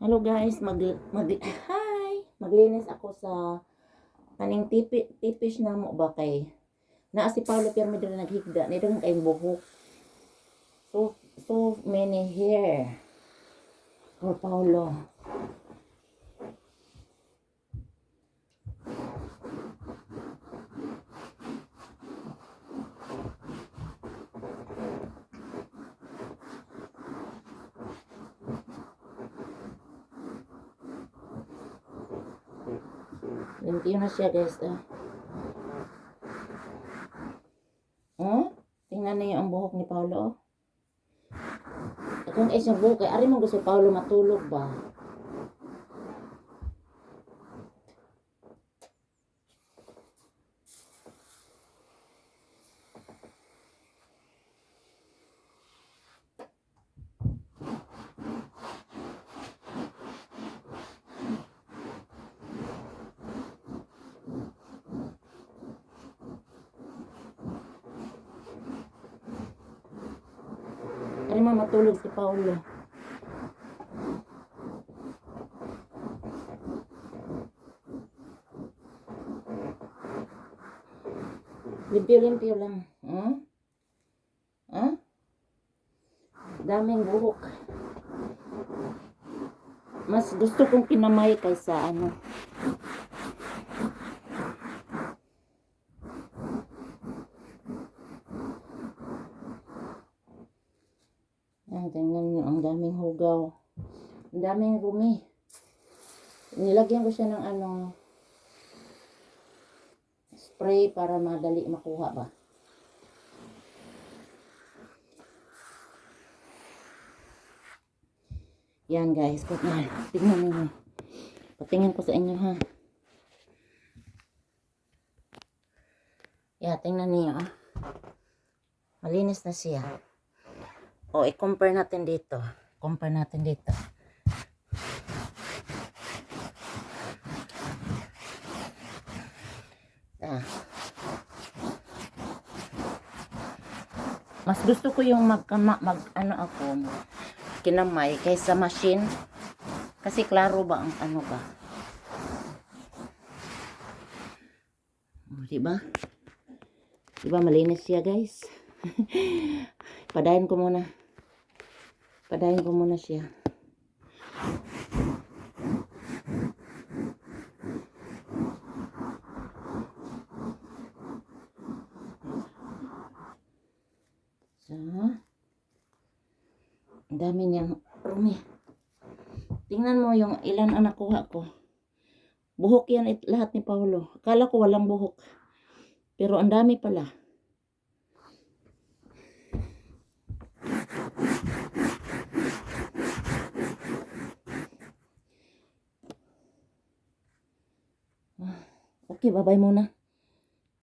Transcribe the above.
Hello guys, mag, mag hi. Maglinis ako sa kaning tipi, tipis na mo ba kay naa si Paulo pero medyo naghigda ni dong kay buhok. So so many hair. For Paulo. Limpyo na siya guys. Ah. Oh, tingnan niyo ang buhok ni Paulo. Oh. Kung isang buhok, kay ari mo gusto si Paulo matulog ba? Ari mo matulog si Paulo. Limpyo-limpyo lang. Hmm? Ha? Daming buhok. Mas gusto kong kinamay kaysa ano. Yan, tingnan nyo, ang daming hugaw. Ang daming rumi. Nilagyan ko siya ng ano, spray para madali makuha ba. Yan guys, kung na, tingnan niyo. Patingin ko sa inyo ha. Yeah, tingnan niyo ah. Malinis na siya. O, i-compare natin dito. Compare natin dito. Ah. Mas gusto ko yung mag, mag ano ako, kinamay kaysa machine. Kasi klaro ba ang ano ba? O, diba? Diba malinis siya guys? Padayin ko muna. Padayin ko muna siya. So, ang dami niyang rumi. Tingnan mo yung ilan ang nakuha ko. Buhok yan lahat ni Paulo. Akala ko walang buhok. Pero ang dami pala. Okay, bye-bye muna.